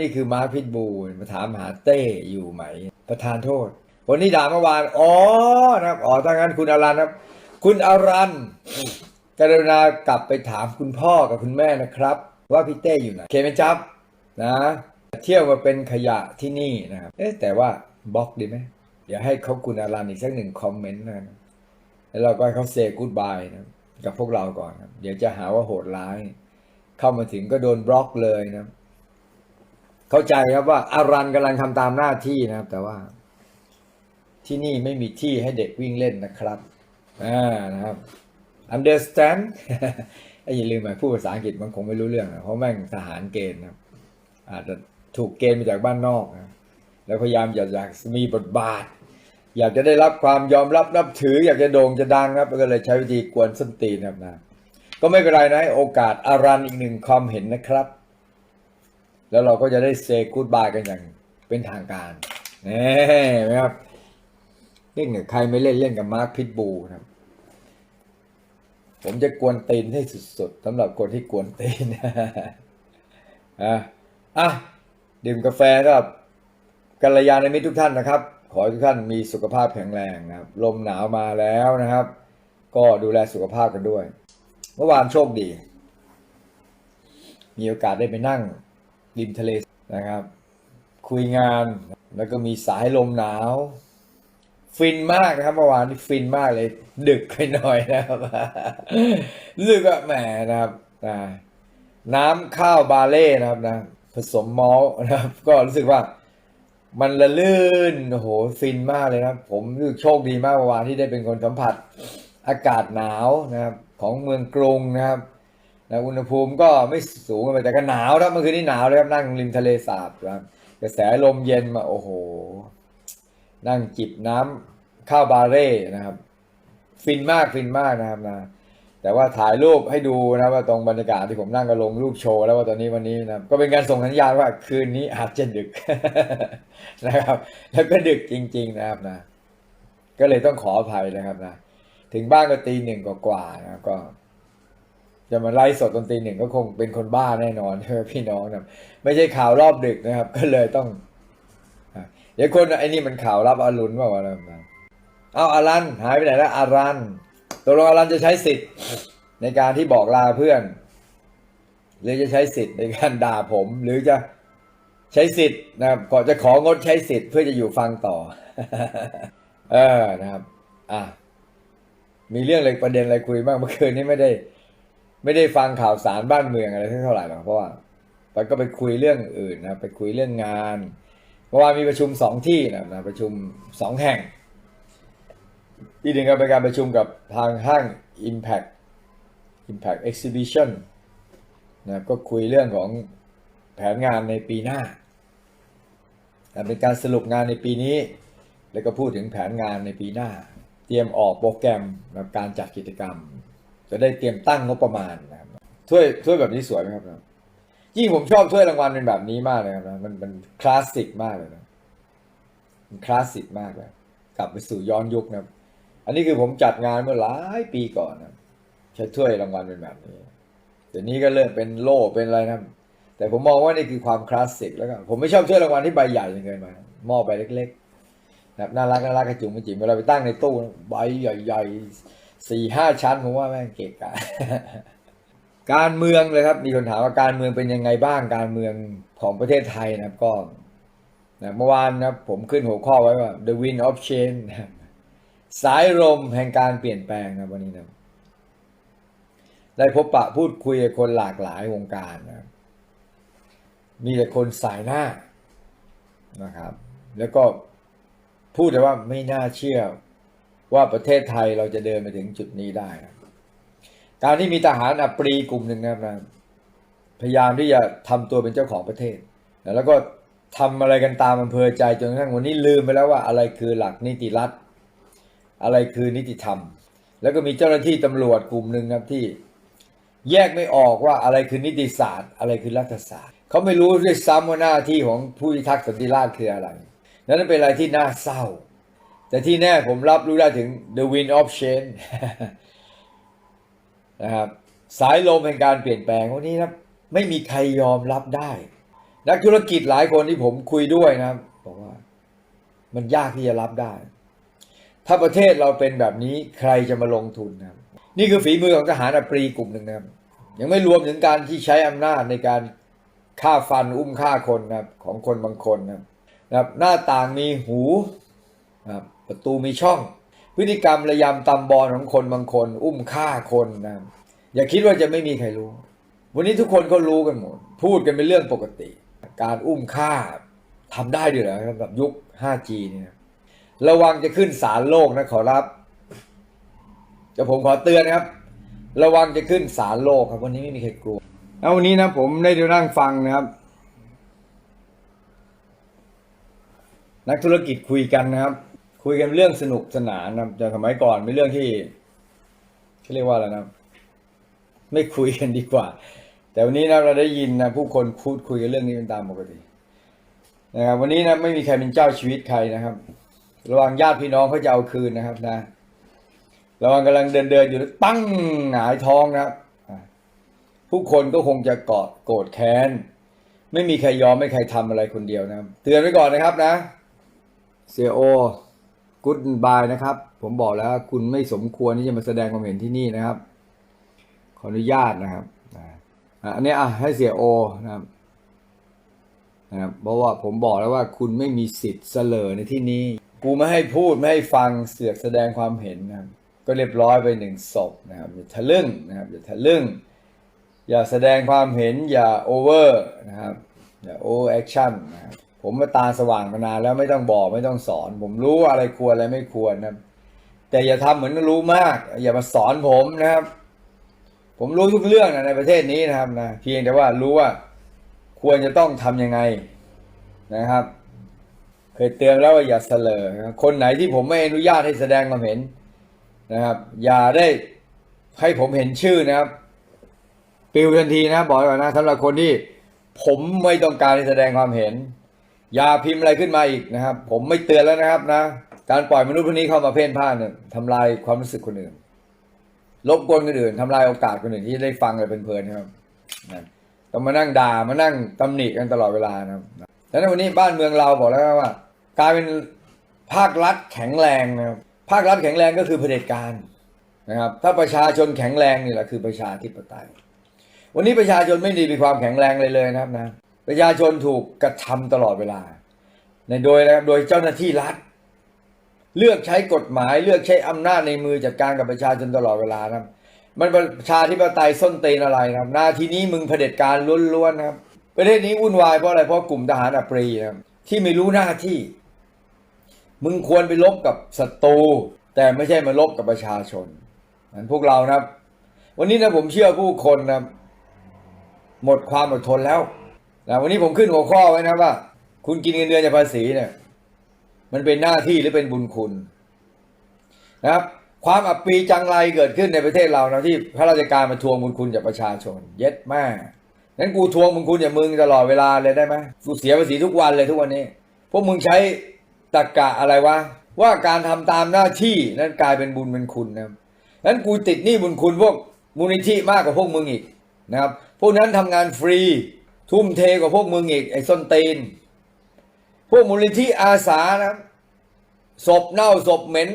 นี่คือมาร์คพิทบูลมาถามหาเต้อยู่ไหม ประธานโทษคนที่ด่าเมื่อวาน อ๋อนะครับอ๋อถ้างั้นคุณอารันครับ คุณอารันกรุณากลับไปถามคุณพ่อกับคุณแม่นะครับ ว่าพี่เต้อยู่ไหนเคไหมจ๊บนะเที่ยวมาเป็นขยะที่นี่นะครับ เอ๊ะแต่ว่าบล็อกดีไหมเดี๋ยวให้เขาคุณอารันอีกสักหนึ่งคอมเมนต์นะแล้วเราก็ให้เขาเซกูดบายนะกับพวกเราก่อนครับ เดี๋ยวจะหาว่าโหดร้าย เข้ามาถึงก็โดนบล็อกเลยนะ เข้าใจครับว่าอารันกำลังทำตามหน้าที่นะครับ แต่ว่า ที่นี่ไม่มีที่ให้เด็กวิ่งเล่นนะครับอ่านะครับ understand ไอ้อย่าลืมไปพูดภาษาอังกฤษมันคงไม่รู้เรื่องนะเพราะแม่งทหารเกณฑ์นะครับอาจจะถูกเกณฑ์มาจากบ้านนอกนะแล้วพยายามอยากอยากมีบทบาท อยากจะได้รับความยอมรับนับถือ อยากจะโด่งจะดังครับก็เลยใช้วิธีกวนส้นตีนครับนะก็ไม่เป็นไรนะโอกาสอารันอีกหนึ่งความเห็นนะครับ แล้วเราก็จะได้เซกูดบายกันอย่างเป็นทางการนี่ครับเล่นกับใครไม่เล่นเล่นกับมาร์คพิทบูครับ ผมจะกวนตีนให้สุดๆสำหรับคนที่กวนตีนอะอะดื่มกาแฟกับกัลยาณมิตรทุกท่านนะครับ ขอให้ทุกท่านมีสุขภาพแข็งแรงนะครับ ลมหนาวมาแล้วนะครับ ก็ดูแลสุขภาพกันด้วย เมื่อวานโชคดี มีโอกาสได้ไปนั่ง ริมทะเลนะครับ คุยงานแล้วก็มีสายลมหนาว ฟินมากนะครับเมื่อวานนี่ฟินมากเลย ดึกไปหน่อยนะครับรู้สึกว่าแหมนะครับน้ำข้าวบาเล่นะครับนะผสมมอลนะครับ ก็รู้สึกว่ามันละลื่นโอ้โหฟินมากเลยนะครับผมรู้สึกโชคดีมากเมื่อวานที่ได้เป็นคนสัมผัสอากาศหนาวนะครับ ของเมืองกรุงนะครับ นะอุณหภูมิก็ไม่สูงไปแต่ก็หนาวครับเมื่อคืนนี้หนาวเลยครับนั่งริมทะเลสาบครับกระแสลมเย็นมาโอ้โห นั่งจิบน้ำข้าวบาเร่นะครับ ฟินมากฟินมากนะครับนะแต่ว่าถ่ายรูปให้ดูนะว่าตรงบรรยากาศที่ผมนั่งก็ลงรูปโชว์แล้วว่าตอนนี้วันนี้นะครับก็เป็นการส่งสัญญาณว่าคืนนี้อาจจะดึกนะครับ แล้วก็ดึกจริง ๆ นะครับนะ ก็เลยต้องขออภัยนะครับนะ ถึงบ้านก็ตีหนึ่งกว่าๆนะก็ จะมาไล่สดตอนตีหนึ่งก็คงเป็นคนบ้าแน่นอนพี่น้องนะไม่ใช่ข่าวรอบดึกนะครับ ก็เลยต้องเดี๋ยวคนไอ้นี่มันข่าวรับอรุณว่าวะอะไรมาเอาอารันหายไปไหนแล้วอารันตกลงอารันจะใช้สิทธิ์ ในการที่บอกลาเพื่อน หรือจะใช้สิทธิ์ในการด่าผม หรือจะใช้สิทธิ์นะครับก่อนจะของดใช้สิทธิ์เพื่อจะอยู่ฟังต่อ เออนะครับ อะมีเรื่องอะไรประเด็นอะไรคุยบ้างเมื่อคืนนี้ไม่ได้ ไม่ได้ฟังข่าวสารบ้านเมืองอะไรเท่าไหร่หรอกเพราะว่าไปก็ไปคุยเรื่องอื่นนะไปคุยเรื่องงานเมื่อวานมีประชุมสองที่นะนะประชุมสองแห่งที่หนึ่งก็เป็นการประชุมกับทางห้าง Impact Impact Exhibition นะก็คุยเรื่องของแผนงานในปีหน้าเป็นการสรุปงานในปีนี้ แล้วก็พูดถึงแผนงานในปีหน้า เตรียมออกโปรแกรมการจัดกิจกรรม จะได้เตรียมตั้งงบประมาณนะครับถ้วยถ้วยแบบนี้สวยไหมครับนะยิ่งผมชอบถ้วยรางวัลเป็นแบบนี้มากเลยครับนะมันมันคลาสสิกมากเลยนะมันคลาสสิกมากเลยกลับไปสู่ย้อนยุคนะครับ อันนี้คือผมจัดงานเมื่อหลายปีก่อนนะใช้ถ้วยรางวัลเป็นแบบนี้เดี๋ยวนี้ก็เริ่มเป็นโล่เป็นอะไรนะแต่ผมมองว่านี่คือความคลาสสิกแล้วก็ผมไม่ชอบถ้วยรางวัลที่ใบใหญ่จนเกินไปหม้อใบเล็กๆนะน่ารักน่ารักกระจุงกระจิ๋มเวลาไปตั้งในตู้ใบใหญ่ๆ สี่ห้าชั้นผมว่าแม่งเกะกะการเมืองเลยครับ มีคนถามว่าการเมืองเป็นยังไงบ้างการเมืองของประเทศไทยนะครับก็นะเมื่อวานนะผมขึ้นหัวข้อไว้ว่า the wind of change สายลมแห่งการเปลี่ยนแปลงนะวันนี้นะได้พบปะพูดคุยกับคนหลากหลายวงการนะครับมีแต่คนสายหน้านะครับ แล้วก็พูดแต่ว่าไม่น่าเชื่อ ว่าประเทศไทยเราจะเดินไปถึงจุดนี้ได้การที่มีทหารอัปรีกลุ่มหนึ่งนะครับพยายามที่จะทำตัวเป็นเจ้าของประเทศ แล้วก็ทำอะไรกันตามอำเภอใจจนกระทั่งวันนี้ลืมไปแล้วว่าอะไรคือหลักนิติรัฐ อะไรคือนิติธรรม แล้วก็มีเจ้าหน้าที่ตำรวจกลุ่มหนึ่งครับที่แยกไม่ออกว่าอะไรคือนิติศาสตร์ อะไรคือรัฐศาสตร์ เขาไม่รู้ด้วยซ้ำว่าหน้าที่ของผู้พิทักษ์สันติราษฎร์คืออะไร นั่นเป็นอะไรที่น่าเศร้า แต่ที่แน่ผมรับรู้ได้ถึง the wind of change นะครับสายลมแห่งการเปลี่ยนแปลงวันนี้ครับไม่มีใครยอมรับได้ นักธุรกิจหลายคนที่ผมคุยด้วยนะครับบอกว่า มันยากที่จะรับได้ ถ้าประเทศเราเป็นแบบนี้ใครจะมาลงทุนนะครับนี่คือฝีมือของทหารอัปรีกลุ่มหนึ่งนะครับยังไม่รวมถึงการที่ใช้อำนาจในการฆ่าฟันอุ้มฆ่าคนนะครับของคนบางคนนะครับนะครับหน้าต่างมีหูนะครับ ประตูมีช่อง พฤติกรรมระยำตำบอลของคนบางคน อุ้มฆ่าคนนะอย่าคิดว่าจะไม่มีใครรู้ วันนี้ทุกคนก็รู้กันหมด พูดกันเป็นเรื่องปกติ การอุ้มฆ่าทำได้ด้วยเหรอครับแบบยุค 5G เนี่ยระวังจะขึ้นศาลโลกนะขอรับจะผมขอเตือนนะครับ ระวังจะขึ้นศาลโลกครับวันนี้ไม่มีใครกลัวแล้ววันนี้นะผมได้ดูนั่งฟังนะครับ นักธุรกิจคุยกันนะครับ คุยกันเรื่องสนุกสนานนะจากสมัยก่อนเป็นเรื่องที่เขาเรียกว่าอะไรนะ ไม่คุยกันดีกว่า แต่วันนี้นะเราได้ยินนะผู้คนพูดคุยกันเรื่องนี้เป็นตามปกตินะครับวันนี้นะไม่มีใครเป็นเจ้าชีวิตใครนะครับ ระวังญาติพี่น้องเขาจะเอาคืนนะครับนะระวังกำลังเดินเดินอยู่ปั้งหงายท้องนะครับผู้คนก็คงจะเกาะโกรธแค้น ไม่มีใครยอมไม่ใครทำอะไรคนเดียวนะเตือนไว้ก่อนนะครับนะเสียโอ กุดบายนะครับ ผมบอกแล้วคุณไม่สมควรที่จะมาแสดงความเห็นที่นี่นะครับ ขออนุญาตนะครับอันนี้อะให้เสียโอนะครับนะครับเพราะว่าผมบอกแล้วว่าคุณไม่มีสิทธิ์เสลอในที่นี้ กูไม่ให้พูดไม่ให้ฟังเสือกแสดงความเห็นนะครับก็เรียบร้อยไปหนึ่งศพนะครับอย่าทะลึ่งนะครับอย่าทะลึ่ง อย่าแสดงความเห็นอย่าโอเวอร์นะครับอย่าโอแอคชั่นนะครับ ผมมาตาสว่างมานานแล้วไม่ต้องบอกไม่ต้องสอน ผมรู้ว่าอะไรควรอะไรไม่ควรนะครับแต่อย่าทำเหมือนรู้มาก อย่ามาสอนผมนะครับ ผมรู้ทุกเรื่องนะในประเทศนี้นะครับนะเพียงแต่ว่ารู้ว่าควรจะต้องทำยังไงนะครับ เคยเตือนแล้วว่าอย่าเสลอคนไหนที่ผมไม่อนุญาตให้แสดงความเห็นนะครับ อย่าได้ให้ผมเห็นชื่อนะครับปิวทันทีนะบอกก่อนนะสำหรับคนที่ผมไม่ต้องการให้แสดงความเห็น อย่าพิมพ์อะไรขึ้นมาอีกนะครับ ผมไม่เตือนแล้วนะครับนะ การปล่อยมนุษย์พวกนี้เข้ามาเพ่นพ่านเนี่ยทำลายความรู้สึกคนอื่นรบกวนคนอื่นทำลายโอกาสคนอื่นที่ได้ฟังอะไรเพลินๆนะครับนะต้องมานั่งด่ามานั่งตำหนิกันตลอดเวลานะครับดังนั้นวันนี้บ้านเมืองเราบอกแล้วว่ากลายเป็นภาครัฐแข็งแรงนะครับภาครัฐแข็งแรงก็คือเผด็จการนะครับ ถ้าประชาชนแข็งแรงนี่แหละคือประชาธิปไตย วันนี้ประชาชนไม่ด้มีความแข็งแรงเลยเลยนะครับนะ ประชาชนถูกกระทำตลอดเวลา ในโดยนะครับโดยเจ้าหน้าที่รัฐ เลือกใช้กฎหมาย เลือกใช้อำนาจในมือจัดการกับประชาชนตลอดเวลานะครับมันประชาธิปไตยส้นเตนอะไรนะครับหน้าที่นี้มึงเผด็จการล้วนๆนะครับ ประเทศนี้วุ่นวายเพราะอะไรเพราะกลุ่มทหารอัปรีนะครับที่ไม่รู้หน้าที่ มึงควรไปลบกับศัตรูแต่ไม่ใช่มาลบกับประชาชนนั้นพวกเรานะครับ วันนี้นะผมเชื่อผู้คนนะหมดความอดทนแล้ว นะวันนี้ผมขึ้นหัวข้อไว้นะว่า คุณกินเงินเดือนจากภาษีเนี่ย มันเป็นหน้าที่หรือเป็นบุญคุณ นะครับ ความอับปีจังไรเกิดขึ้นในประเทศเรานะที่ข้าราชการมาทวงบุญคุณจากประชาชน เย็ดแม่งั้นกูทวงบุญคุณจากมึงตลอดเวลาเลยได้ไหมกูเสียภาษีทุกวันเลยทุกวันนี้ พวกมึงใช้ตรกกะอะไรวะว่าการทำตามหน้าที่นั้นกลายเป็นบุญเป็นคุณนะครับงั้นกูติดหนี้บุญคุณพวกมูลนิธิมากกว่าพวกมึงอีกนะครับ พวกนั้นทำงานฟรี ทุ่มเทกว่าพวกมึงอีกไอ้ส้นตีน พวกมูลนิธิอาสานะศพเน่าศพเหม็น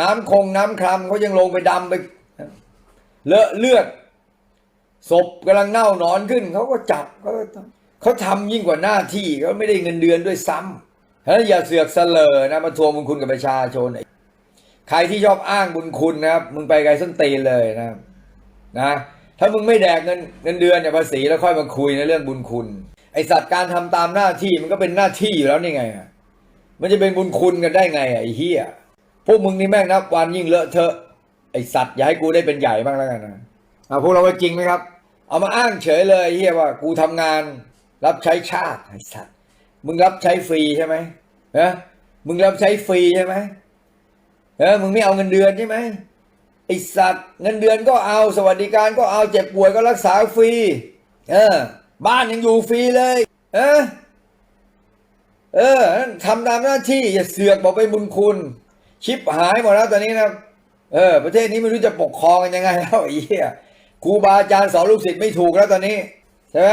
น้ำคงน้ำคลำเขายังลงไปดำไปเลอะเลือดศพกำลังเน่านอนขึ้นเขาก็จับเขาก็เขาทำยิ่งกว่าหน้าที่เขาไม่ได้เงินเดือนด้วยซ้ำฉะนั้นอย่าเสือกเสลอนะมาทวงบุญคุณกับประชาชนใครที่ชอบอ้างบุญคุณนะครับ มึงไปไกลส้นตีนเลยนะนะ ถ้ามึงไม่แดกเงินเงินเดือนเนี่ยภาษีแล้วค่อยมาคุยในเรื่องบุญคุณ ไอสัตว์การทำตามหน้าที่มันก็เป็นหน้าที่อยู่แล้วนี่ไงอะมันจะเป็นบุญคุณกันได้ไงไอเฮียพวกมึงนี่แม่งนับวันยิ่งเลอะเทอะไอสัตว์อย่าให้กูได้เป็นใหญ่บ้างแล้วกันนะอะพวกเราว่าจริงไหมครับ เอามาอ้างเฉยเลยเฮียว่ากูทำงานรับใช้ชาติไอสัตว์มึงรับใช้ฟรีใช่ไหมเนะมึงรับใช้ฟรีใช่ไหมเออมึงไม่เอาเงินเดือนใช่ไหม อสัตว์เงินเดือนก็เอาสวัสดิการก็เอาเจ็บป่วยก็รักษาฟรี เออ บ้านยังอยู่ฟรีเลยเออเออทำตามหน้าที่อย่าเสือกบอกไปบุญคุณ ชิปหายหมดแล้วตอนนี้นะเออ ประเทศนี้ไม่รู้จะปกครองกันยังไงแล้วไอ้เหี้ยครูบาอาจารย์สอนลูกศิษย์ไม่ถูกแล้วตอนนี้ใช่ไหม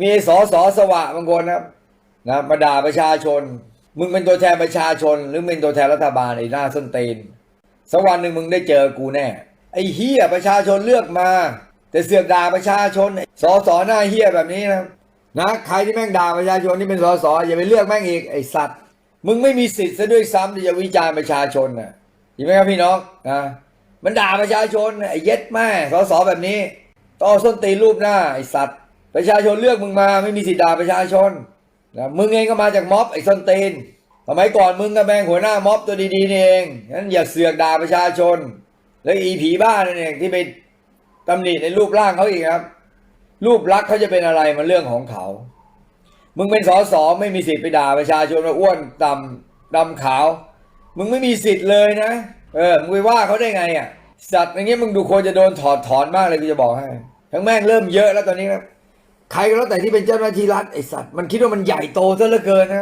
มีสอสอสวะบางคนนะครับนะมาด่าประชาชน มึงเป็นตัวแทนประชาชน หรือเป็นตัวแทนรัฐบาลไอ้หน้าส้นตีน สักวันหนึ่งมึงได้เจอกูแน่ ไอ้เฮียประชาชนเลือกมา แต่เสือกด่าประชาชนสอสอหน้าเฮียแบบนี้นะนะใครที่แม่งด่าประชาชนที่เป็นสอสออย่าไปเลือกแม่งอีกไอ้สัตว์ มึงไม่มีสิทธิ์ซะด้วยซ้ำที่จะวิจารณ์ประชาชนนะเห็นไหมครับพี่น้องนะมันด่าประชาชนไอ้เย็ดแม่สอสอแบบนี้ต่อส้นตีรูปหน้าไอ้สัตว์ ประชาชนเลือกมึงมาไม่มีสิทธิ์ด่าประชาชนนะมึงเองก็มาจากม็อบไอ้ส้นตีน สมัยก่อนมึงก็แม่งหัวหน้าม็อบตัวดีๆนี่เองงั้นอย่าเสือกด่าประชาชน แล้วอีผีบ้านั่นเองที่ไปตำหนิในรูปร่างเขาอีกครับ รูปลักษณ์เขาจะเป็นอะไรมันเรื่องของเขา มึงเป็นสอสอไม่มีสิทธิ์ไปด่าประชาชนว่าอ้วนต่ำดำขาว มึงไม่มีสิทธิ์เลยนะ เออมึงไปว่าเขาได้ไงอะสัตว์อย่างเงี้ยมึงดูควรจะโดนถอดถอนมากเลยกูจะบอกให้ทั้งแม่งเริ่มเยอะแล้วตอนนี้ครับใครก็แล้วแต่ที่เป็นเจ้าหน้าที่รัฐไอสัตว์มันคิดว่ามันใหญ่โตซะเหลือเกินนะครับ